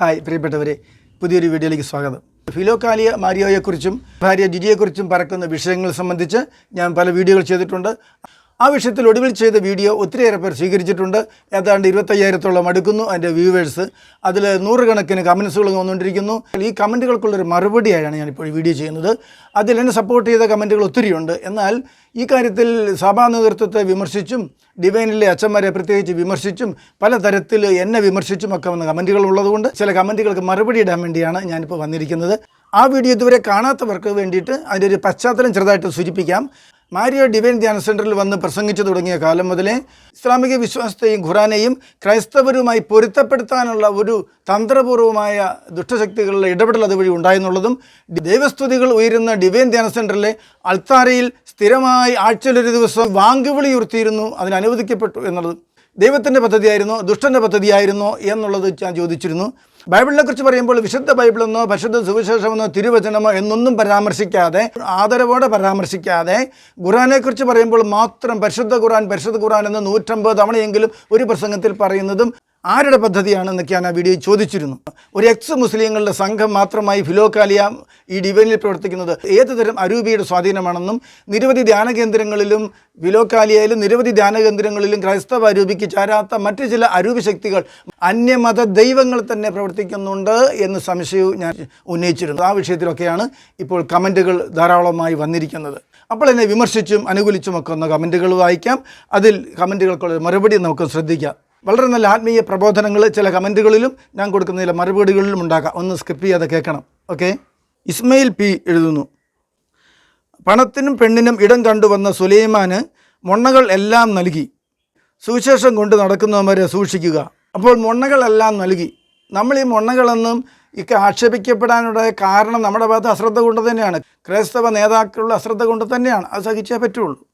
Hi പ്രിയപ്പെട്ടവരെ പുതിയൊരു വീഡിയോയിലേക്ക് സ്വാഗതം. ഫിലോക്കാലിയ മാരിയോയെക്കുറിച്ചും ഭാര്യ ജിജിയെക്കുറിച്ചും പറക്കുന്ന വിഷയങ്ങൾ സംബന്ധിച്ച് ഞാൻ പല വീഡിയോകൾ ചെയ്തിട്ടുണ്ട്. ആ വിഷയത്തിൽ ഒടുവിൽ ചെയ്ത വീഡിയോ ഒത്തിരിയേറെ പേർ സ്വീകരിച്ചിട്ടുണ്ട്. ഏതാണ്ട് ഇരുപത്തയ്യായിരത്തോളം അടുക്കുന്നു അതിന്റെ വ്യൂവേഴ്സ്. അതിൽ നൂറുകണക്കിന് കമൻസുകൾ വന്നുകൊണ്ടിരിക്കുന്നു. ഈ കമന്റുകൾക്കുള്ളൊരു മറുപടിയായാണ് ഞാനിപ്പോൾ വീഡിയോ ചെയ്യുന്നത്. അതിൽ എന്നെ സപ്പോർട്ട് ചെയ്ത കമന്റുകൾ ഒത്തിരിയുണ്ട്. എന്നാൽ ഈ കാര്യത്തിൽ സഭാ നേതൃത്വത്തെ വിമർശിച്ചും ഡിവൈനിലെ അച്ഛന്മാരെ പ്രത്യേകിച്ച് വിമർശിച്ചും പലതരത്തിൽ എന്നെ വിമർശിച്ചും ഒക്കെ വന്ന കമന്റുകൾ ഉള്ളതുകൊണ്ട് ചില കമന്റുകൾക്ക് മറുപടി ഇടാൻ വേണ്ടിയാണ് ഞാനിപ്പോൾ വന്നിരിക്കുന്നത്. ആ വീഡിയോ ഇതുവരെ കാണാത്തവർക്ക് വേണ്ടിയിട്ട് അതിന്റെ ഒരു പശ്ചാത്തലം ചെറുതായിട്ട് സൂചിപ്പിക്കാം. മാരിയോ ഡിവൈൻ ധ്യാന സെന്ററിൽ വന്ന് പ്രസംഗിച്ചു തുടങ്ങിയ കാലം മുതലേ ഇസ്ലാമിക വിശ്വാസത്തെയും ഖുറാനെയും ക്രൈസ്തവരുമായി പൊരുത്തപ്പെടുത്താനുള്ള ഒരു തന്ത്രപൂർവമായ ദുഷ്ടശക്തികളുടെ ഇടപെടൽ അതുവഴി ഉണ്ടായെന്നുള്ളതും ദൈവസ്തുതികൾ ഉയരുന്ന ഡിവൈൻ ധ്യാന സെന്ററിലെ അൾത്താരയിൽ സ്ഥിരമായി ആഴ്ചയിലൊരു ദിവസം വാങ്കുവിളി ഉയർത്തിയിരുന്നു അതിന് അനുവദിക്കപ്പെട്ടു എന്നുള്ളത് ദൈവത്തിന്റെ പദ്ധതിയായിരുന്നോ ദുഷ്ടന്റെ പദ്ധതിയായിരുന്നോ എന്നുള്ളത് ഞാൻ ചോദിച്ചിരുന്നു. ബൈബിളിനെ കുറിച്ച് പറയുമ്പോൾ വിശുദ്ധ ബൈബിളെന്നോ പരിശുദ്ധ സുവിശേഷമെന്നോ തിരുവചനമോ എന്നൊന്നും പരാമർശിക്കാതെ ആദരവോടെ പരാമർശിക്കാതെ ഖുറാനെ കുറിച്ച് പറയുമ്പോൾ മാത്രം പരിശുദ്ധ ഖുറാൻ പരിശുദ്ധ ഖുറാൻ എന്ന് നൂറ്റമ്പത് തവണയെങ്കിലും ഒരു പ്രസംഗത്തിൽ പറയുന്നതും ആരുടെ പദ്ധതിയാണെന്നൊക്കെയാണ് ആ വീഡിയോ ചോദിച്ചിരുന്നു. ഒരു എക്സ് മുസ്ലിങ്ങളുടെ സംഘം മാത്രമായി ഫിലോക്കാലിയ ഈ ഡിവൈനിൽ പ്രവർത്തിക്കുന്നത് ഏത് തരം അരൂപിയുടെ സ്വാധീനമാണെന്നും നിരവധി ധ്യാന കേന്ദ്രങ്ങളിലും ഫിലോക്കാലിയയിലും നിരവധി ധ്യാന കേന്ദ്രങ്ങളിലും ക്രൈസ്തവ അരൂപിക്ക് ചാരാത്ത മറ്റു ചില അരൂപി ശക്തികൾ അന്യമത ദൈവങ്ങൾ തന്നെ പ്രവർത്തിക്കുന്നുണ്ട് എന്ന് സംശയവും ഞാൻ ഉന്നയിച്ചിരുന്നു. ആ വിഷയത്തിലൊക്കെയാണ് ഇപ്പോൾ കമന്റുകൾ ധാരാളമായി വന്നിരിക്കുന്നത്. അപ്പോൾ എന്നെ വിമർശിച്ചും അനുകൂലിച്ചും ഒക്കെ ഒന്ന് കമന്റുകൾ വായിക്കാം. അതിൽ കമന്റുകൾക്കുള്ള മറുപടി നമുക്ക് ശ്രദ്ധിക്കാം. വളരെ നല്ല ആത്മീയ പ്രബോധനങ്ങൾ ചില കമന്റുകളിലും ഞാൻ കൊടുക്കുന്ന ചില മറുപടികളിലും ഉണ്ടാക്കാം. ഒന്ന് സ്കിപ്പ് ചെയ്യാതെ കേൾക്കണം. ഓക്കെ ഇസ്മയിൽ പി എഴുതുന്നു. പണത്തിനും പെണ്ണിനും ഇടം കണ്ടുവന്ന സുലൈമാന് മൊണ്ണകൾ എല്ലാം നൽകി. സുവിശേഷം കൊണ്ട് നടക്കുന്നവരെ സൂക്ഷിക്കുക. അപ്പോൾ മൊണ്ണകളെല്ലാം നൽകി. നമ്മൾ ഈ മൊണ്ണകളെന്നും ഇക്കെ ആക്ഷേപിക്കപ്പെടാനുള്ള കാരണം നമ്മുടെ ഭാഗത്ത് അശ്രദ്ധ കൊണ്ട് തന്നെയാണ്. ക്രൈസ്തവ നേതാക്കളുടെ അശ്രദ്ധ കൊണ്ട് തന്നെയാണ്. അത് സഹിച്ചേ പറ്റുള്ളൂ.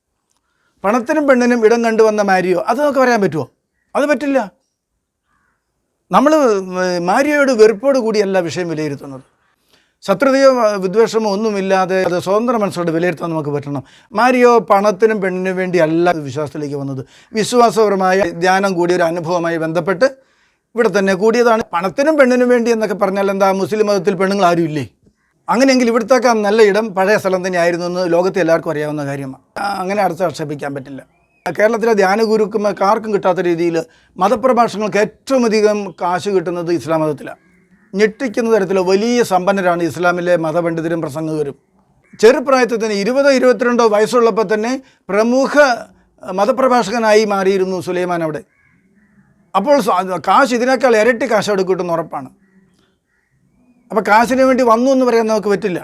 പണത്തിനും പെണ്ണിനും ഇടം കണ്ടുവന്ന മാരിയോ? അത് നമുക്ക് പറയാൻ പറ്റുമോ അത് പറ്റില്ല. നമ്മൾ മാര്യയോട് വെറുപ്പോട് കൂടിയല്ല വിഷയം വിലയിരുത്തുന്നത്. ശത്രുതയോ വിദ്വേഷമോ ഒന്നുമില്ലാതെ അത് സ്വതന്ത്ര മനസ്സോട് വിലയിരുത്താൻ നമുക്ക് പറ്റണം. മാരിയോ പണത്തിനും പെണ്ണിനും വേണ്ടി അല്ല വിശ്വാസത്തിലേക്ക് വന്നത്. വിശ്വാസപരമായ ധ്യാനം കൂടിയ ഒരു അനുഭവമായി ബന്ധപ്പെട്ട് ഇവിടെ തന്നെ കൂടിയതാണ്. പണത്തിനും പെണ്ണിനും വേണ്ടി എന്നൊക്കെ പറഞ്ഞാൽ എന്താ മുസ്ലിം മതത്തിൽ പെണ്ണുങ്ങൾ ആരും ഇല്ലേ? അങ്ങനെയെങ്കിൽ ഇവിടുത്തേക്കാൾ നല്ല ഇടം പഴയ സ്ഥലം തന്നെയായിരുന്നു എന്ന് ലോകത്തെ എല്ലാവർക്കും അറിയാവുന്ന കാര്യമാണ്. അങ്ങനെ അടുത്ത് ആക്ഷേപിക്കാൻ പറ്റില്ല. കേരളത്തിലെ ധ്യാന ഗുരുക്കന്മാർക്ക് ആർക്കും കിട്ടാത്ത രീതിയിൽ മതപ്രഭാഷണങ്ങൾക്ക് ഏറ്റവും അധികം കാശ് കിട്ടുന്നത് ഇസ്ലാം മതത്തിലാണ് ഞെട്ടിക്കുന്ന തരത്തിൽ വലിയ സമ്പന്നരാണ് ഇസ്ലാമിലെ മതപണ്ഡിതരും പ്രസംഗകരും. ചെറുപ്രായത്തിൽ തന്നെ ഇരുപതോ ഇരുപത്തിരണ്ടോ വയസ്സുള്ളപ്പോൾ തന്നെ പ്രമുഖ മതപ്രഭാഷകനായി മാറിയിരുന്നു സുലൈമാൻ അവിടെ. അപ്പോൾ കാശ് ഇതിനേക്കാൾ ഇരട്ടി കാശ് അവിടെ കിട്ടുന്ന ഉറപ്പാണ്. അപ്പോൾ കാശിന് വേണ്ടി വന്നു എന്ന് പറയാൻ നമുക്ക് പറ്റില്ല.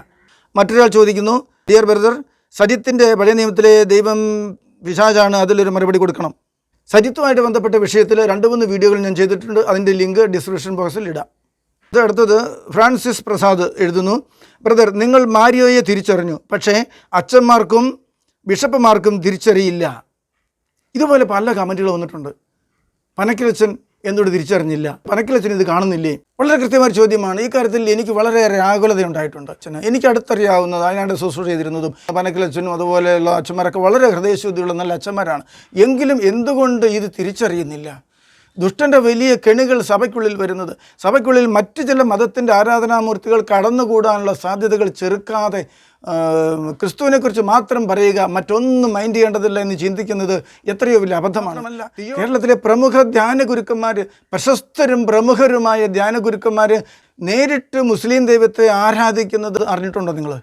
മറ്റൊരാൾ ചോദിക്കുന്നു ഡിയർ ബ്രദർ സജിത്തിന്റെ പഴയ നിയമത്തിലെ ദൈവം പിശാചാണ് അതിലൊരു മറുപടി കൊടുക്കണം. സജിത്തുമായിട്ട് ബന്ധപ്പെട്ട വിഷയത്തിൽ രണ്ട് മൂന്ന് വീഡിയോകൾ ഞാൻ ചെയ്തിട്ടുണ്ട്. അതിന്റെ ലിങ്ക് ഡിസ്ക്രിപ്ഷൻ ബോക്സിൽ ഇടാം. ഇത് അടുത്തത് ഫ്രാൻസിസ് പ്രസാദ് എഴുതുന്നു. ബ്രദർ നിങ്ങൾ മാരിയോയെ തിരിച്ചറിഞ്ഞു. പക്ഷേ അച്ഛന്മാർക്കും ബിഷപ്പുമാർക്കും തിരിച്ചറിയില്ല. ഇതുപോലെ പല കമന്റുകൾ വന്നിട്ടുണ്ട്. പനക്കിലച്ചൻ എന്നോട് തിരിച്ചറിഞ്ഞില്ല. പനക്കിലച്ചൻ ഇത് കാണുന്നില്ലേ? വളരെ കൃത്യമായ ചോദ്യമാണ്. ഈ കാര്യത്തിൽ എനിക്ക് വളരെയേറെ ആകുലതയുണ്ടായിട്ടുണ്ട് അച്ഛന്. എനിക്ക് അടുത്തറിയാവുന്നത് അതിനാണ്ട് ശുശ്രൂഷ ചെയ്തിരുന്നതും പനക്കിലച്ചനും അതുപോലെയുള്ള അച്ഛന്മാരൊക്കെ വളരെ ഹൃദയശുദ്ധിയുള്ള നല്ല അച്ഛന്മാരാണ്. എങ്കിലും എന്തുകൊണ്ട് ഇത് തിരിച്ചറിയുന്നില്ല? ദുഷ്ടന്റെ വലിയ കെണികൾ സഭയ്ക്കുള്ളിൽ വരുന്നത്. സഭയ്ക്കുള്ളിൽ മറ്റു ചില മതത്തിന്റെ ആരാധനാമൂർത്തികൾ കടന്നുകൂടാനുള്ള സാധ്യതകൾ ചെറുക്കാതെ ക്രിസ്തുവിനെക്കുറിച്ച് മാത്രം പറയുക മറ്റൊന്നും മൈൻഡ് ചെയ്യേണ്ടതില്ല എന്ന് ചിന്തിക്കുന്നത് എത്രയോ വലിയ അബദ്ധമാണ്. കേരളത്തിലെ പ്രമുഖ ധ്യാന ഗുരുക്കന്മാർ പ്രശസ്തരും പ്രമുഖരുമായ ധ്യാന ഗുരുക്കന്മാർ നേരിട്ട് മുസ്ലിം ദൈവത്തെ ആരാധിക്കുന്നത് അറിഞ്ഞിട്ടുണ്ടോ നിങ്ങൾ?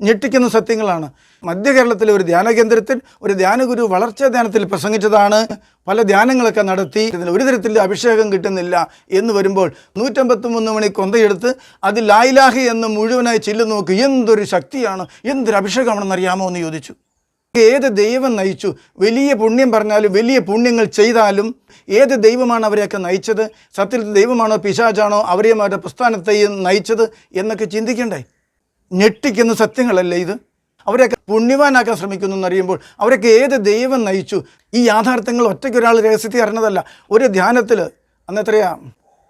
ഞെട്ടിക്കുന്ന സത്യങ്ങളാണ്. മധ്യ കേരളത്തിലെ ഒരു ധ്യാന കേന്ദ്രത്തിൽ ഒരു ധ്യാനഗുരു വളർച്ചാ ധ്യാനത്തിൽ പ്രസംഗിച്ചതാണ്. പല ധ്യാനങ്ങളൊക്കെ നടത്തി ഇതിൽ ഒരു തരത്തിൽ അഭിഷേകം കിട്ടുന്നില്ല എന്ന് വരുമ്പോൾ നൂറ്റമ്പത്തി മൂന്ന് മണി കൊന്തയെടുത്ത് അതിൽ ലായിലാഹി എന്ന് മുഴുവനായി ചില്ലു നോക്കി. എന്തൊരു ശക്തിയാണ് എന്തൊരു അഭിഷേകമാണെന്ന് അറിയാമോ എന്ന് ചോദിച്ചു. ഏത് ദൈവം നയിച്ചു? വലിയ പുണ്യം പറഞ്ഞാലും വലിയ പുണ്യങ്ങൾ ചെയ്താലും ഏത് ദൈവമാണ് അവരെയൊക്കെ നയിച്ചത്? സത്യത്തിൽ ദൈവമാണോ പിശാചാണോ അവരെയും അവരുടെ പ്രസ്ഥാനത്തെയും നയിച്ചത് എന്നൊക്കെ ചിന്തിക്കണ്ടേ? ഞെട്ടിക്കുന്ന സത്യങ്ങളല്ലേ ഇത്? അവരെയൊക്കെ പുണ്യവാനാക്കാൻ ശ്രമിക്കുന്നു എന്നറിയുമ്പോൾ അവരൊക്കെ ഏത് ദൈവം നയിച്ചു? ഈ യാഥാർത്ഥ്യങ്ങൾ ഒറ്റയ്ക്ക് ഒരാൾ രഹസ്യത്തിൽ അറിഞ്ഞതല്ല. ഒരു ധ്യാനത്തിൽ അന്ന് എത്രയാ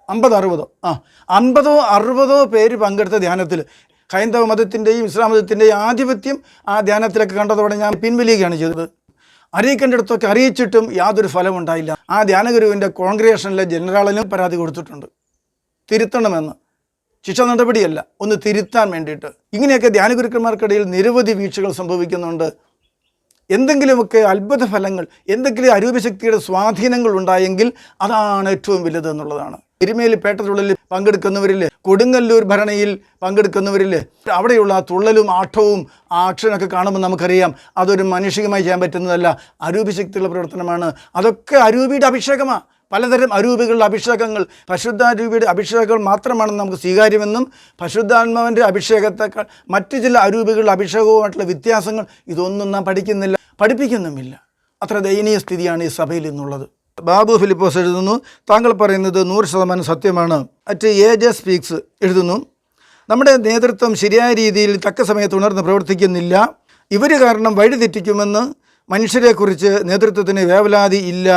അമ്പത് അറുപതോ? ആ അൻപതോ അറുപതോ പേര് പങ്കെടുത്ത ധ്യാനത്തിൽ. ഹൈന്ദവ മതത്തിന്റെയും ഇസ്ലാം മതത്തിന്റെയും ആധിപത്യം ആ ധ്യാനത്തിലൊക്കെ കണ്ടതോടെ ഞാൻ പിൻവലിയുകയാണ് ചെയ്തത്. അറിയിക്കേണ്ടിടത്തൊക്കെ അറിയിച്ചിട്ടും യാതൊരു ഫലമുണ്ടായില്ല ആ ധ്യാനഗുരുവിന്റെ കോൺഗ്രേഷനിലെ ജനറാളിനും പരാതി കൊടുത്തിട്ടുണ്ട്. തിരുത്തണമെന്ന്. ശിക്ഷ നടപടിയല്ല. ഒന്ന് തിരുത്താൻ വേണ്ടിയിട്ട്. ഇങ്ങനെയൊക്കെ ധ്യാനഗുരുക്കന്മാർക്കിടയിൽ നിരവധി വീഴ്ചകൾ സംഭവിക്കുന്നുണ്ട്. എന്തെങ്കിലുമൊക്കെ അത്ഭുത ഫലങ്ങൾ എന്തെങ്കിലും അരൂപശക്തിയുടെ സ്വാധീനങ്ങൾ ഉണ്ടായെങ്കിൽ അതാണ് ഏറ്റവും വലുത് എന്നുള്ളതാണ്. എരുമേലി പേട്ടതുള്ളലിൽ പങ്കെടുക്കുന്നവരിൽ കൊടുങ്ങല്ലൂർ ഭരണയിൽ പങ്കെടുക്കുന്നവരിൽ അവിടെയുള്ള ആ തുള്ളലും ആട്ടവും ആ ആക്ഷനൊക്കെ കാണുമ്പോൾ നമുക്കറിയാം അതൊരു മാനുഷികമായി ചെയ്യാൻ പറ്റുന്നതല്ല. അരൂപശക്തിയുള്ള പ്രവർത്തനമാണ്. അതൊക്കെ അരൂപിയുടെ അഭിഷേകമാണ് പലതരം അരൂപികളുടെ അഭിഷേകങ്ങൾ പരിശുദ്ധാരൂപിയുടെ അഭിഷേകങ്ങൾ മാത്രമാണ് നമുക്ക് സ്വീകാര്യമെന്നും പരിശുദ്ധാത്മാവിന്റെ അഭിഷേകത്തെക്കാൾ മറ്റ് ചില അരൂപികളുടെ അഭിഷേകവുമായിട്ടുള്ള വ്യത്യാസങ്ങൾ ഇതൊന്നും നാം പഠിക്കുന്നില്ല പഠിപ്പിക്കുന്നുമില്ല. അത്ര ദയനീയ സ്ഥിതിയാണ് ഈ സഭയിൽ ഇന്നുള്ളത്. ബാബു ഫിലിപ്പോസ് എഴുതുന്നു താങ്കൾ പറയുന്നത് നൂറ് ശതമാനം സത്യമാണ്. അറ്റ് എ ജെ സ്പീക്സ് എഴുതുന്നു നമ്മുടെ നേതൃത്വം ശരിയായ രീതിയിൽ തക്ക സമയത്ത് ഉണർന്ന് പ്രവർത്തിക്കുന്നില്ല. ഇവർ കാരണം വഴിതെറ്റിക്കുമെന്ന് മനുഷ്യരെക്കുറിച്ച് നേതൃത്വത്തിന് വേവലാതി ഇല്ല.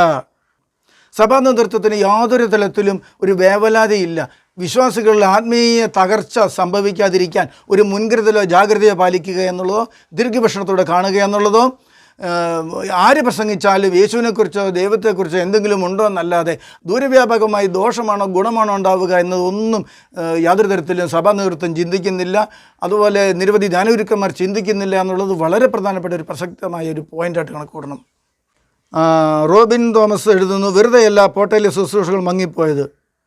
സഭാ നേതൃത്വത്തിന് യാതൊരു തലത്തിലും ഒരു വേവലാതിയില്ല. വിശ്വാസികളുടെ ആത്മീയ തകർച്ച സംഭവിക്കാതിരിക്കാൻ ഒരു മുൻകരുതലോ ജാഗ്രതയോ പാലിക്കുക എന്നുള്ളതോ ദീർഘഭക്ഷണത്തോടെ കാണുക എന്നുള്ളതോ ആര് പ്രസംഗിച്ചാലും യേശുവിനെക്കുറിച്ചോ ദൈവത്തെക്കുറിച്ചോ എന്തെങ്കിലും ഉണ്ടോ എന്നല്ലാതെ ദൂരവ്യാപകമായി ദോഷമാണോ ഗുണമാണോ ഉണ്ടാവുക എന്നതൊന്നും യാതൊരു തരത്തിലും സഭാ നേതൃത്വം ചിന്തിക്കുന്നില്ല. അതുപോലെ നിരവധി ധ്യാനഗുരുക്കന്മാർ ചിന്തിക്കുന്നില്ല എന്നുള്ളത് വളരെ പ്രധാനപ്പെട്ട ഒരു പ്രസക്തമായ ഒരു പോയിന്റായിട്ട് കണക്കൂടണം റോബിൻ തോമസ് എഴുതുന്നു വെറുതെയല്ല പോട്ടയിലെ ശുശ്രൂഷകൾ മങ്ങിപ്പോയത്.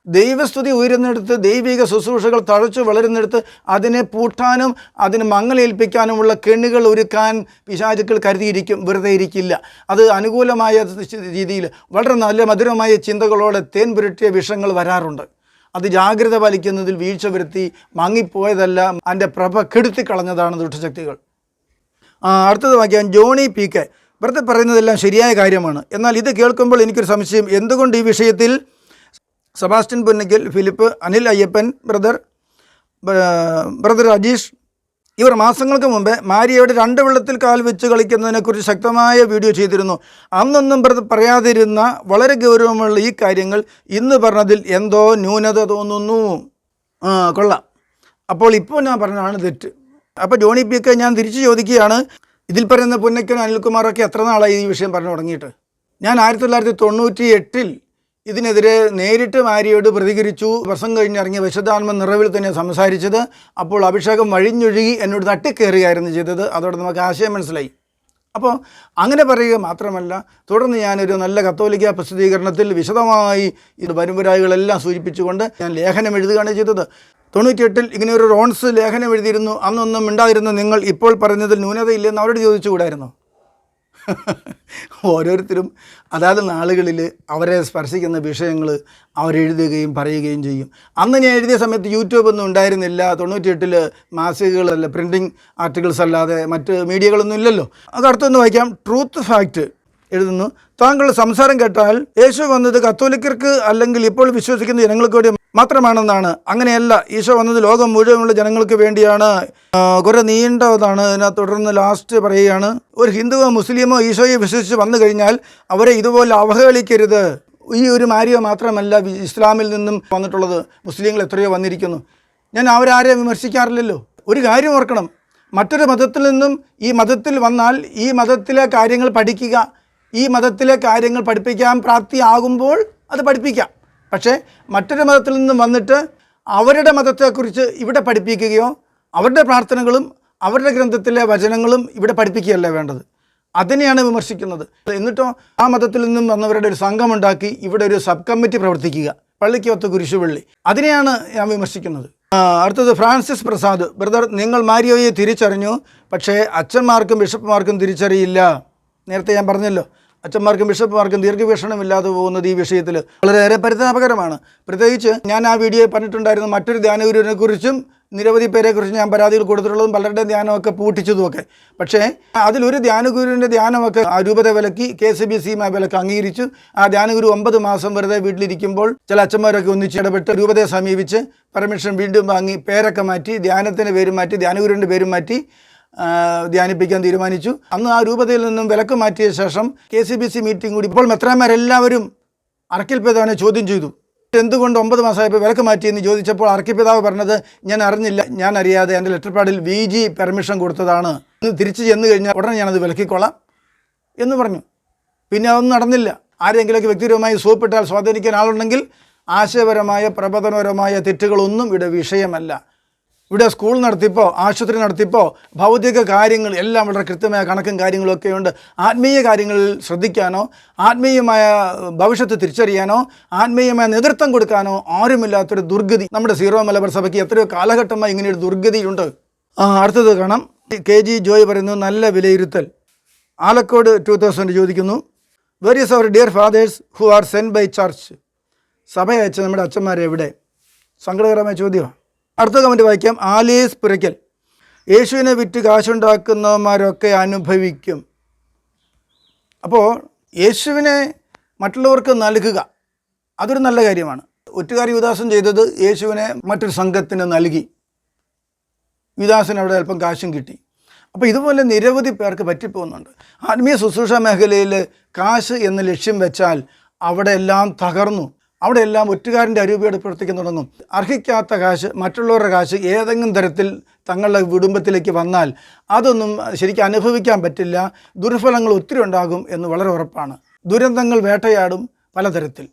ദൈവസ്തുതി ഉയരുന്നിടത്ത് ദൈവിക ശുശ്രൂഷകൾ തഴച്ചു വളരുന്നിടത്ത് അതിനെ പൂട്ടാനും അതിന് മങ്ങലേൽപ്പിക്കാനുമുള്ള കെണികൾ ഒരുക്കാൻ പിശാചുക്കൾ കരുതിയിരിക്കും വെറുതെ ഇരിക്കില്ല. അത് അനുകൂലമായ രീതിയിൽ വളരെ നല്ല മധുരമായ ചിന്തകളോടെ തേൻ പുരട്ടിയ വിഷങ്ങൾ വരാറുണ്ട്. അത് ജാഗ്രത പാലിക്കുന്നതിൽ വീഴ്ച വരുത്തി മങ്ങിപ്പോയതല്ല അതിന്റെ പ്രഭ കെടുത്തി കളഞ്ഞതാണ് ദുഷ്ടശക്തികൾ അടുത്തത് വായിക്കാൻ ജോണി പി കെ. വെറുതെ പറയുന്നതെല്ലാം ശരിയായ കാര്യമാണ്. എന്നാൽ ഇത് കേൾക്കുമ്പോൾ എനിക്കൊരു സംശയം. എന്തുകൊണ്ട് ഈ വിഷയത്തിൽ സെബാസ്റ്റ്യൻ പുന്നയ്ക്കൽ ഫിലിപ്പ് അനിൽ അയ്യപ്പൻ ബ്രദർ ബ്രദർ രാജീഷ് ഇവർ മാസങ്ങൾക്ക് മുമ്പേ മാരിയയുടെ രണ്ട് വെള്ളത്തിൽ കാൽ വെച്ച് കളിക്കുന്നതിനെക്കുറിച്ച് ശക്തമായ വീഡിയോ ചെയ്തിരുന്നു. അന്നൊന്നും പറയാതിരുന്ന വളരെ ഗൗരവമുള്ള ഈ കാര്യങ്ങൾ ഇന്ന് പറഞ്ഞതിൽ എന്തോ ന്യൂനത തോന്നുന്നു. കൊള്ളാം. അപ്പോൾ ഇപ്പോൾ ഞാൻ പറഞ്ഞതാണ് തെറ്റ്. അപ്പോൾ ജോണി പി കെ ഞാൻ തിരിച്ചു ചോദിക്കുകയാണ്. ഇതിൽ പറയുന്ന പുന്നയ്ക്കൻ അനിൽകുമാറൊക്കെ എത്ര നാളായി ഈ വിഷയം പറഞ്ഞു തുടങ്ങിയിട്ട്? ഞാൻ ആയിരത്തി തൊള്ളായിരത്തി തൊണ്ണൂറ്റി എട്ടിൽ ഇതിനെതിരെ നേരിട്ട് മാരിയോട് പ്രതികരിച്ചു. വർഷം കഴിഞ്ഞിറങ്ങിയ വിശദാത്മ നിറവിൽ തന്നെ സംസാരിച്ചത് അപ്പോൾ അഭിഷേകം വഴിഞ്ഞൊഴുകി എന്നോട് തട്ടിക്കയറുകയായിരുന്നു ചെയ്തത്. അതോടെ നമുക്ക് ആശയം മനസ്സിലായി. അപ്പോൾ അങ്ങനെ പറയുക മാത്രമല്ല തുടർന്ന് ഞാനൊരു നല്ല കത്തോലിക്ക പ്രസിദ്ധീകരണത്തിൽ വിശദമായി ഇത് വരുമ്പരായികളെല്ലാം സൂചിപ്പിച്ചുകൊണ്ട് ഞാൻ ലേഖനം എഴുതുകയാണ് ചെയ്തത്. തൊണ്ണൂറ്റിയെട്ടിൽ ഇങ്ങനെ ഒരു റോൺസ് ലേഖനം എഴുതിയിരുന്നു. അന്നൊന്നും മിണ്ടാതിരുന്നു നിങ്ങൾ ഇപ്പോൾ പറഞ്ഞതിൽ ന്യൂനതയില്ലെന്ന് അവരോട് ചോദിച്ചുകൂടായിരുന്നു? ഓരോരുത്തരും അതാത് നാളുകളിൽ അവരെ സ്പർശിക്കുന്ന വിഷയങ്ങൾ അവരെഴുതുകയും പറയുകയും ചെയ്യും. അന്ന് ഞാൻ എഴുതിയ സമയത്ത് യൂട്യൂബ് ഒന്നും ഉണ്ടായിരുന്നില്ല. തൊണ്ണൂറ്റിയെട്ടിൽ മാസികകളല്ല പ്രിന്റിങ് ആർട്ടിക്കിൾസ് അല്ലാതെ മറ്റ് മീഡിയകളൊന്നും ഇല്ലല്ലോ. അത് അടുത്തൊന്ന് വായിക്കാം. ട്രൂത്ത് ഫാക്റ്റ് എഴുതുന്നു. താങ്കളുടെ സംസാരം കേട്ടാൽ യേശു വന്നത് കത്തോലിക്കർക്ക് അല്ലെങ്കിൽ ഇപ്പോൾ വിശ്വസിക്കുന്ന ജനങ്ങൾക്ക് വേണ്ടി മാത്രമാണെന്നാണ്. അങ്ങനെയല്ല ഈശോ വന്നത് ലോകം മുഴുവനുള്ള ജനങ്ങൾക്ക് വേണ്ടിയാണ്. കുറെ നീണ്ടതാണ്. അതിനെ തുടർന്ന് ലാസ്റ്റ് പറയുകയാണ് ഒരു ഹിന്ദുവോ മുസ്ലിമോ ഈശോയെ വിശ്വസിച്ച് വന്നു കഴിഞ്ഞാൽ അവരെ ഇതുപോലെ അവഹേളിക്കരുത്. ഈ ഒരു മാരിയോ മാത്രമല്ല ഇസ്ലാമിൽ നിന്നും വന്നിട്ടുള്ളത്. മുസ്ലിങ്ങൾ എത്രയോ വന്നിരിക്കുന്നു. ഞാൻ അവരാരെയും വിമർശിക്കാറില്ലല്ലോ. ഒരു കാര്യം ഓർക്കണം. മറ്റൊരു മതത്തിൽ നിന്നും ഈ മതത്തിൽ വന്നാൽ ഈ മതത്തിലെ കാര്യങ്ങൾ പഠിക്കുക. ഈ മതത്തിലെ കാര്യങ്ങൾ പഠിപ്പിക്കാൻ പ്രാപ്തിയാകുമ്പോൾ അത് പഠിപ്പിക്കാം. പക്ഷേ മറ്റൊരു മതത്തിൽ നിന്നും വന്നിട്ട് അവരുടെ മതത്തെക്കുറിച്ച് ഇവിടെ പഠിപ്പിക്കുകയോ അവരുടെ പ്രാർത്ഥനകളും അവരുടെ ഗ്രന്ഥത്തിലെ വചനങ്ങളും ഇവിടെ പഠിപ്പിക്കുകയല്ല വേണ്ടത്. അതിനെയാണ് വിമർശിക്കുന്നത്. എന്നിട്ടോ ആ മതത്തിൽ നിന്നും വന്നവരുടെ ഒരു സംഘമുണ്ടാക്കി ഇവിടെ ഒരു സബ് കമ്മിറ്റി പ്രവർത്തിക്കുക പള്ളിക്കകത്ത് കുരിശുപള്ളി അതിനെയാണ് ഞാൻ വിമർശിക്കുന്നത്. അടുത്തത് ഫ്രാൻസിസ് പ്രസാദ്. ബ്രദർ നിങ്ങൾ മാരിയോയെ തിരിച്ചറിഞ്ഞു. പക്ഷേ അച്ഛന്മാർക്കും ബിഷപ്പുമാർക്കും തിരിച്ചറിയില്ല. നേരത്തെ ഞാൻ പറഞ്ഞല്ലോ. അച്ഛന്മാർക്കും ബിഷപ്പുമാർക്കും ദീർഘവീക്ഷണമില്ലാതെ പോകുന്നത് ഈ വിഷയത്തിൽ വളരെയേറെ പരിതാപകരമാണ്. പ്രത്യേകിച്ച് ഞാൻ ആ വീഡിയോ പറഞ്ഞിട്ടുണ്ടായിരുന്ന മറ്റൊരു ധ്യാനഗുരുവിനെ കുറിച്ചും നിരവധി പേരെക്കുറിച്ച് ഞാൻ പരാതികൾ കൊടുത്തിട്ടുള്ളതും പലരുടെ ധ്യാനമൊക്കെ പൂട്ടിച്ചതുമൊക്കെ. പക്ഷേ അതിലൊരു ധ്യാനഗുരുവിന്റെ ധ്യാനമൊക്കെ രൂപത വിലക്കി കെ സി ബി സിയുമായി വിലക്ക് അംഗീകരിച്ചു. ആ ധ്യാനഗുരു ഒമ്പത് മാസം വെറുതെ വീട്ടിലിരിക്കുമ്പോൾ ചില അച്ഛന്മാരൊക്കെ ഒന്നിച്ച് ഇടപെട്ട് രൂപതയെ സമീപിച്ച് പെർമിഷൻ വീണ്ടും വാങ്ങി പേരൊക്കെ മാറ്റി ധ്യാനത്തിന്റെ പേരും മാറ്റി ധ്യാനഗുരുവിന്റെ പേരും മാറ്റി ധ്യാനിപ്പിക്കാൻ തീരുമാനിച്ചു. അന്ന് ആ രൂപതയിൽ നിന്നും വിലക്ക് മാറ്റിയ ശേഷം K C B C meeting കൂടി ഇപ്പോൾ മെത്രാന്മാരെല്ലാവരും അറക്കിൽ പിതാവിനെ ചോദ്യം ചെയ്തു. എന്തുകൊണ്ട് ഒമ്പത് മാസമായപ്പോൾ വിലക്ക് മാറ്റിയെന്ന് ചോദിച്ചപ്പോൾ അറക്കിൽ പിതാവ് പറഞ്ഞത് ഞാൻ അറിഞ്ഞില്ല. ഞാൻ അറിയാതെ എന്റെ ലെറ്റർപാഡിൽ വി ജി പെർമിഷൻ കൊടുത്തതാണ്. തിരിച്ചു ചെന്ന് കഴിഞ്ഞാൽ ഉടനെ ഞാനത് വിലക്കിക്കൊള്ളാം. എന്ന് പറഞ്ഞു. പിന്നെ അതൊന്നും നടന്നില്ല. ആരെങ്കിലൊക്കെ വ്യക്തിപരമായി സോപ്പിട്ടാൽ സ്വാധീനിക്കാൻ ആളുണ്ടെങ്കിൽ ആശയപരമായ പ്രബോധനപരമായ തെറ്റുകളൊന്നും ഇവിടെ വിഷയമല്ല. ഇവിടെ സ്കൂൾ നടത്തിപ്പോ ആശുപത്രി നടത്തിപ്പോ ഭൗതിക കാര്യങ്ങൾ എല്ലാം വളരെ കൃത്യമായ കണക്കും കാര്യങ്ങളൊക്കെ ഉണ്ട്. ആത്മീയ കാര്യങ്ങളിൽ ശ്രദ്ധിക്കാനോ ആത്മീയമായ ഭവിഷ്യത്ത് തിരിച്ചറിയാനോ ആത്മീയമായ നേതൃത്വം കൊടുക്കാനോ ആരുമില്ലാത്തൊരു ദുർഗതി നമ്മുടെ സീറോ മലബാർ സഭയ്ക്ക് എത്രയോ കാലഘട്ടമായി ഇങ്ങനെയൊരു ദുർഗതിയുണ്ട്. അടുത്തത് കാണാം. കെ ജി ജോയ് പറയുന്നു നല്ല വിലയിരുത്തൽ. ആലക്കോട് ടു തൗസൻഡ് ചോദിക്കുന്നു where is our dear fathers who are send by church സഭ അയച്ച നമ്മുടെ അച്ഛന്മാരെ എവിടെ സങ്കടകരമായ ചോദ്യമാണ് അടുത്ത കമന്റ് വായിക്കാം. ആലീസ് പുരയ്ക്കൽ. യേശുവിനെ വിറ്റ് കാശുണ്ടാക്കുന്നവന്മാരൊക്കെ അനുഭവിക്കും. അപ്പോൾ യേശുവിനെ മറ്റുള്ളവർക്ക് നൽകുക അതൊരു നല്ല കാര്യമാണ്. ഒറ്റുകാരി യുദാസൻ ചെയ്തത് യേശുവിനെ മറ്റൊരു സംഘത്തിന് നൽകി. യുദാസൻ അവിടെ അല്പം കാശും കിട്ടി. അപ്പോൾ ഇതുപോലെ നിരവധി പേർക്ക് പറ്റിപ്പോകുന്നുണ്ട്. ആത്മീയ ശുശ്രൂഷ മേഖലയിൽ കാശ് എന്ന ലക്ഷ്യം വെച്ചാൽ അവിടെ എല്ലാം തകർന്നു. അവിടെ എല്ലാം ഒറ്റുകാരന്റെ അരൂപയോടെ പ്രവർത്തിക്കാൻ തുടങ്ങും അർഹിക്കാത്ത കാശ് മറ്റുള്ളവരുടെ കാശ് ഏതെങ്കിലും തരത്തിൽ തങ്ങളുടെ കുടുംബത്തിലേക്ക് വന്നാൽ അതൊന്നും ശരിക്കും അനുഭവിക്കാൻ പറ്റില്ല. ദുർഫലങ്ങൾ ഒത്തിരി ഉണ്ടാകും എന്ന് വളരെ ഉറപ്പാണ്. ദുരന്തങ്ങൾ വേട്ടയാടും പലതരത്തിൽ.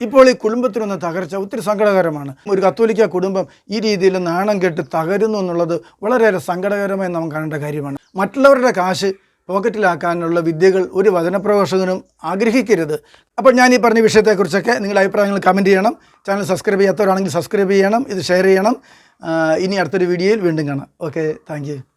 ഇപ്പോൾ ഈ കുടുംബത്തിനൊന്ന് തകർച്ച ഒത്തിരി സങ്കടകരമാണ്. ഒരു കത്തോലിക്ക കുടുംബം ഈ രീതിയിൽ നാണം കെട്ട് തകരുന്നു എന്നുള്ളത് വളരെയേറെ സങ്കടകരമായി നാം കാണേണ്ട കാര്യമാണ്. മറ്റുള്ളവരുടെ കാശ് പോക്കറ്റിലാക്കാനുള്ള വിദ്യകൾ ഒരു വചനപ്രഘോഷകനും ആഗ്രഹിക്കരുത്. അപ്പോൾ ഞാൻ ഈ പറഞ്ഞ വിഷയത്തെക്കുറിച്ചൊക്കെ നിങ്ങളുടെ അഭിപ്രായങ്ങൾ കമന്റ് ചെയ്യണം. ചാനൽ സബ്സ്ക്രൈബ് ചെയ്യാത്തവരാണെങ്കിൽ സബ്സ്ക്രൈബ് ചെയ്യണം. ഇത് ഷെയർ ചെയ്യണം. ഇനി അടുത്തൊരു വീഡിയോയിൽ വീണ്ടും കാണാം. Okay thank